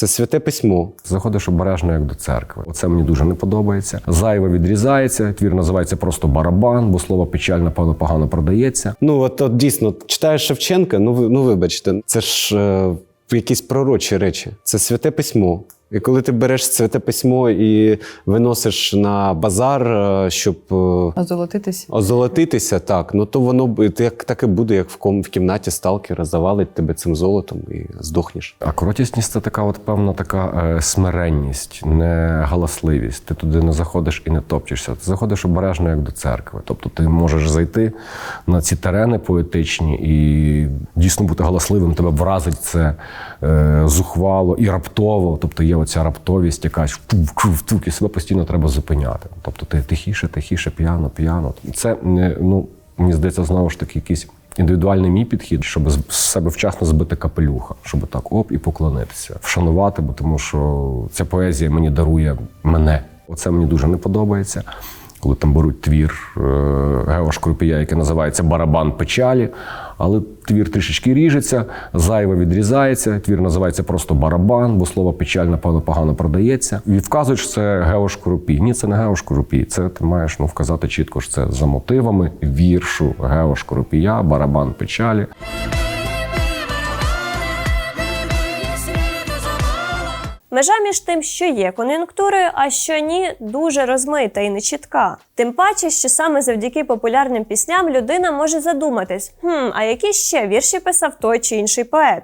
Це святе письмо. Заходиш обережно як до церкви. Оце мені дуже не подобається. Зайве відрізається. Твір називається просто барабан, бо слово печаль, напевно, погано продається. Ну, от, от дійсно, читаєш Шевченка, ну ви ну вибачте, це ж е, якісь пророчі речі. Це святе письмо. І коли ти береш святе письмо і виносиш на базар, е, щоб е, Озолотитись. озолотитися, так, ну то воно б- так, так і буде, як в, ком, в кімнаті сталкера, завалить тебе цим золотом і здохнеш. Акуратність це така, от певна така е, смиренність, не галасливість. Ти туди не заходиш і не топчешся. Ти заходиш обережно як до церкви. Тобто ти можеш зайти на ці терени поетичні і дійсно бути галасливим, тебе вразить це е, зухвало і раптово. Тобто є оця раптовість, якась втук-втук, і себе постійно треба зупиняти. Тобто ти тихіше, тихіше, п'яно, п'яно. Це ну мені здається, знову ж таки якийсь. Індивідуальний мій підхід, щоб з себе вчасно збити капелюха, щоб так оп і поклонитися, вшанувати, бо тому що ця поезія мені дарує мене. Оце мені дуже не подобається. Коли там беруть твір е, Гео Шкрупія, який називається Барабан печалі, але твір трішечки ріжеться, зайве відрізається. Твір називається просто барабан, бо слово печаль, напевно, погано продається. І вказують, що це Гео Шкрупій. Ні, це не Гео Шкрупій. Це ти маєш ну, вказати чітко, що це за мотивами віршу Гео Шкрупія, барабан печалі. Межа між тим, що є кон'юнктурою, а що ні, дуже розмита і нечітка. Тим паче, що саме завдяки популярним пісням людина може задуматись: хм, а які ще вірші писав той чи інший поет?